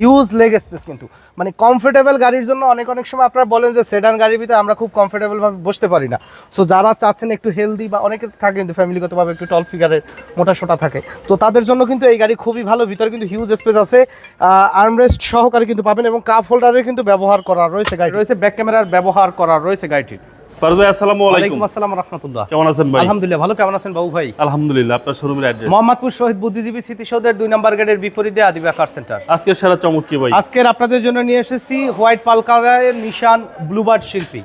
Huge leg space কিন্তু। মানে comfortable গাড়ির জন্য অনেক অনেক সময় আপনারা বলেন যে সেডান গাড়ির ভিতরে আমরা খুব কমফোর্টেবল ভাবে বসতে পারি না। সো যারা চাচ্ছেন একটু হেলদি বা অনেকে থাকে কিন্তু ফ্যামিলিগতভাবে একটু টল ফিগারের মোটা সোটা থাকে। তো তাদের জন্য কিন্তু এই গাড়ি খুবই ভালো। ভিতরে কিন্তু হিউজ স্পেস আছে। আর্মরেস্ট সহকারে কিন্তু পাবেন এবং কাপ হোল্ডারের কিন্তু ব্যবহার করা রয়েছে গাড়ি রয়েছে ব্যাক ক্যামেরার ব্যবহার করা রয়েছে গাড়িটির। ভাই আসসালামু আলাইকুম। আসসালাম রহমতুল্লাহ। কেমন আছেন ভাই? আলহামদুলিল্লাহ ভালো। কেমন আছেন বাবু ভাই? আলহামদুলিল্লাহ আপনার শোরুমের অ্যাড্রেস মোহাম্মদপুর শহীদ বুদ্ধিজীবী স্মৃতিসৌধের দুই নম্বর গেটের বিপরীতে আদিবা কার সেন্টার। আজকের সারা চমক কি ভাই। আজকের আপনাদের জন্য নিয়ে এসেছি হোয়াইট পাল কালারের নিশান ব্লুবার্ড শিল্পী।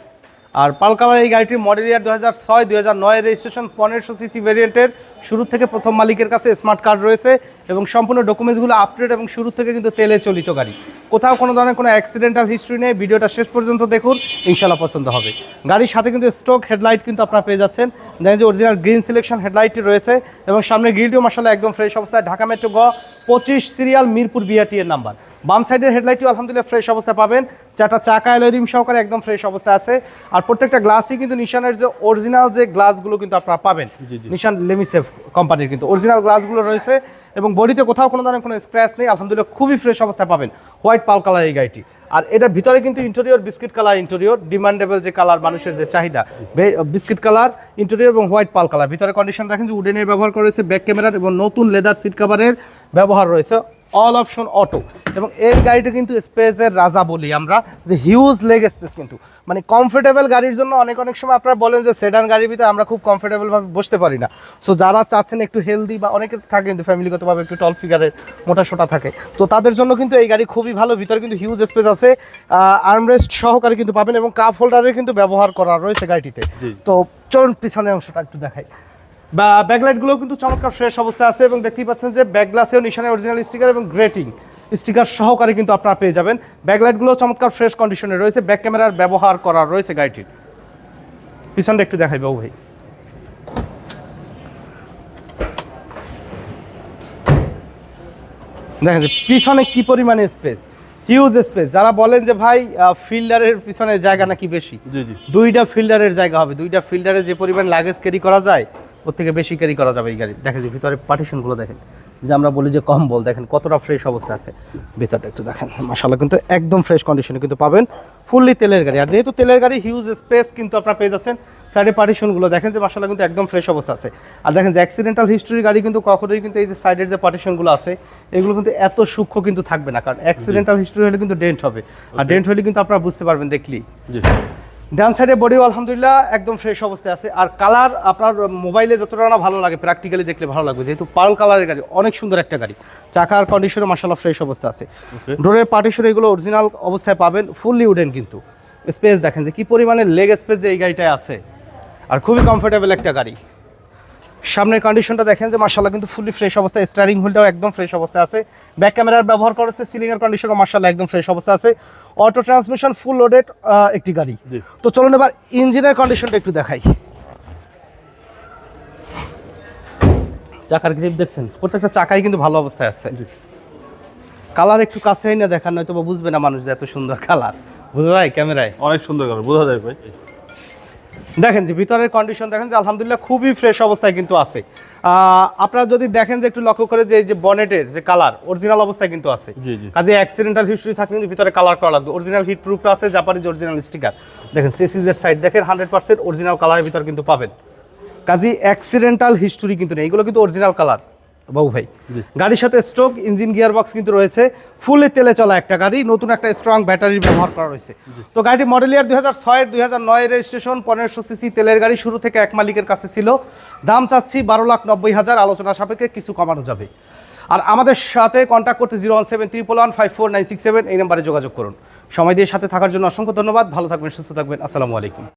আর পাল কালার এই গাড়িটির মডেল ইয়ার দু হাজার ছয় দু হাজার নয় রেজিস্ট্রেশন পনেরোশো সিসি ভেরিয়েন্টের শুরু থেকে প্রথম মালিকের কাছে স্মার্ট কার্ড রয়েছে এবং সম্পূর্ণ ডকুমেন্টসগুলো আপডেট এবং শুরু থেকে কিন্তু তেলে চলিত গাড়ি। কোথাও কোনো ধরনের কোনো অ্যাক্সিডেন্টাল হিস্ট্রি নেই। ভিডিওটা শেষ পর্যন্ত দেখুন ইনশাল্লাহ পছন্দ হবে। গাড়ির সাথে কিন্তু স্টক হেডলাইট কিন্তু আপনারা পেয়ে যাচ্ছেন। দেখেন যে অরিজিনাল গ্রিন সিলেকশন হেডলাইটটি রয়েছে এবং সামনে গ্রিলটিও মাসাল্লাহ একদম ফ্রেশ অবস্থায়। ঢাকা মেট্রো গ পঁচিশ সিরিয়াল মিরপুর বিআরটি এর নাম্বার বাম সাইডের হেডলাইটটিও আলহামদুলিল্লাহ ফ্রেশ অবস্থায় পাবেন। চারটা চাকা এলোরিম সহকারে একদম ফ্রেশ অবস্থায় আছে। আর প্রত্যেকটা গ্লাসই কিন্তু নিশানের যে অরিজিনাল যে গ্লাসগুলো কিন্তু আপনারা পাবেন। নিশান লেমিসেফ কোম্পানির কিন্তু অরিজিনাল গ্লাসগুলো রয়েছে এবং বডিতে কোথাও কোনো ধরনের কোনো স্ক্র্যাচ নেই। আলহামদুলিল্লাহ খুবই ফ্রেশ অবস্থায় পাবেন। হোয়াইট পাল কালার এই গাড়িটি। আর এটার ভিতরে কিন্তু interior biscuit colour interior demandable যে কালার মানুষের যে চাহিদা। বিস্কিট কালার ইন্টেরিয়র এবং হোয়াইট পাল কালার ভিতরে কন্ডিশন দেখেন যে উডেনের ব্যবহার করা রয়েছে ব্যাক ক্যামেরার এবং নতুন লেদার সিট কাভারের ব্যবহার রয়েছে। অল অপশন অটো এবং এই গাড়িটা কিন্তু স্পেসের রাজা বলি আমরা যে হিউজ লেগ স্পেস কিন্তু। মানে কমফোর্টেবল গাড়ির জন্য অনেক অনেক সময় আপনারা বলেন যে সেডান গাড়ির ভিতরে আমরা খুব কমফোর্টেবলভাবে বসতে পারি না। সো যারা চাচ্ছেন একটু হেলদি বা অনেকে থাকে কিন্তু ফ্যামিলিগতভাবে একটু টল ফিগারের মোটা সোটা থাকে। তো তাদের জন্য কিন্তু এই গাড়ি খুবই ভালো। ভিতরে কিন্তু হিউজ স্পেস আছে। আর্মরেস্ট সহকারে কিন্তু পাবেন এবং কাপ হোল্ডারের কিন্তু ব্যবহার করা রয়েছে গাড়িটিতে। তো চলুন পিছনের অংশটা একটু দেখাই। বা ব্যাকলাইটগুলো কিন্তু চমৎকার ফ্রেশ অবস্থায় আছে এবং দেখতেই পাচ্ছেন যে ব্যাক গ্লাসেও নিশানের অরিজিনাল স্টিকার এবং গ্রেটিং স্টিকার সহকারে কিন্তু আপনারা পেয়ে যাবেন। ব্যাকলাইটগুলো চমৎকার ফ্রেশ কন্ডিশনে রয়েছে। ব্যাক ক্যামেরার ব্যবহার করা রয়েছে গাড়িটির। পিছনটা একটু দেখাই বাবু ভাই। দেখেন যে পিছনে কি পরিমাণে স্পেস হিউজ স্পেস যারা বলেন যে ভাই ফিল্ডারের পিছনে জায়গা নাকি বেশি? দুইটা ফিল্ডারের জায়গা হবে। দুইটা ফিল্ডারে যে পরিমাণ লাগেজ ক্যারি করা যায় ওর থেকে বেশি ক্যারি করা যাবে এই গাড়ি। দেখেন যে ভিতরে পার্টিশনগুলো দেখেন। যে আমরা বলি যে কম্বল দেখেন কতটা ফ্রেশ অবস্থা আছে। ভিতরটা একটু দেখেন মাসাল্লাহ কিন্তু একদম ফ্রেশ কন্ডিশনে কিন্তু পাবেন ফুললি তেলের গাড়ি। আর যেহেতু তেলের গাড়ি হিউজ স্পেস কিন্তু আপনারা পেয়ে যাচ্ছেন। সাইডে পার্টিশনগুলো দেখেন যে মাসাল্লাহ কিন্তু একদম ফ্রেশ অবস্থা আছে। আর দেখেন যে অ্যাক্সিডেন্টাল হিস্ট্রি গাড়ি কিন্তু কখনোই কিন্তু এই যে সাইডের যে পার্টিশনগুলো আছে এগুলো কিন্তু এত সূক্ষ্ম কিন্তু থাকবে না। কারণ অ্যাক্সিডেন্টাল হিস্ট্রি হলে কিন্তু ডেন্ট হবে। আর ডেন্ট হলে কিন্তু আপনারা বুঝতে পারবেন দেখলি ডান সাইডে বডিও আলহামদুলিল্লাহ একদম ফ্রেশ অবস্থায় আছে। আর কালার আপনার মোবাইলে যতটা না ভালো লাগে প্র্যাকটিক্যালি দেখলে ভালো লাগবে। যেহেতু পার্ল কালারের গাড়ি অনেক সুন্দর একটা গাড়ি। চাকার কন্ডিশনে মাসাল্লাহ ফ্রেশ অবস্থা আছে। ডোরের পার্টিশন এগুলো অরিজিনাল অবস্থায় পাবেন ফুললি উডেন কিন্তু। স্পেস দেখেন যে কী পরিমাণে লেগ স্পেস যে এই গাড়িটায় আছে। আর খুবই কমফোর্টেবল একটা গাড়ি। সামনের কন্ডিশনটা দেখেন যে মার্শাল্লাহ কিন্তু ফুলি ফ্রেশ অবস্থায় স্টারিং হুইলটাও একদম ফ্রেশ অবস্থায় আছে। ব্যাক ক্যামেরার ব্যবহার করেছে সিলিংয়ের এর কন্ডিশনও মার্শাল্লাহ একদম ফ্রেশ অবস্থা আছে। অটো ট্রান্সমিশন ফুল লোডেড একটি গাড়ি। তো চলুন এবার ইঞ্জিনের কন্ডিশনটা একটু দেখাই। চাকার গ্রিপ দেখছেন? প্রত্যেকটা চাকাই কিন্তু ভালো অবস্থায় আছে। কালার একটু কাছে না দেখান নয়তো বা বুঝবে না মানুষ যে এত সুন্দর কালার বুঝা যায় ক্যামেরায়? অনেক সুন্দর কালার বোঝা যায় ভাই। দেখেন যে ভিতরের কন্ডিশন দেখেন যে আলহামদুলিল্লাহ খুবই ফ্রেশ অবস্থায় কিন্তু আছে। আপনারা যদি দেখেন যে একটু লক্ষ্য করে যে এই যে বনেটের যে কালার অরিজিনাল অবস্থায় কিন্তু আছে। কাজে অ্যাক্সিডেন্টাল হিস্ট্রি থাকলে কিন্তু ভিতরে কালার করা লাগবে। অরিজিনাল হিট প্রুফ আছে জাপানিজ অরিজিনাল স্টিকার দেখেন সেসিজের সাইড দেখেন হান্ড্রেড পার্সেন্ট অরিজিনাল কালারের ভিতর কিন্তু পাবেন। কাজে অ্যাক্সিডেন্টাল হিস্ট্রি কিন্তু নেই এগুলো কিন্তু অরিজিনাল কালার বাবু ভাই গাড়ির সাথে স্ট্রোক ইঞ্জিন গিয়ার বক্স কিন্তু রয়েছে। ফুলে তেলে চলা একটা গাড়ি নতুন একটা স্ট্রং ব্যাটারি ব্যবহার করা রয়েছে। তো গাড়িটি মডেল ইয়ার দুই হাজার ছয়ের দুই হাজার নয় রেজিস্ট্রেশন পনেরোশো সিসি তেলের গাড়ি শুরু থেকে এক মালিকের কাছে ছিল। দাম চাচ্ছি বারো লাখ নব্বই হাজার আলোচনা সাপেক্ষে কিছু কমানো যাবে। আর আমাদের সাথে কন্ট্যাক্ট করতে zero one seven triple one five four nine six seven এই নাম্বারে যোগাযোগ করুন। সময় দিয়ে সাথে থাকার জন্য অসংখ্য ধন্যবাদ। ভালো থাকবেন সুস্থ থাকবেন। আসসালামু আলাইকুম।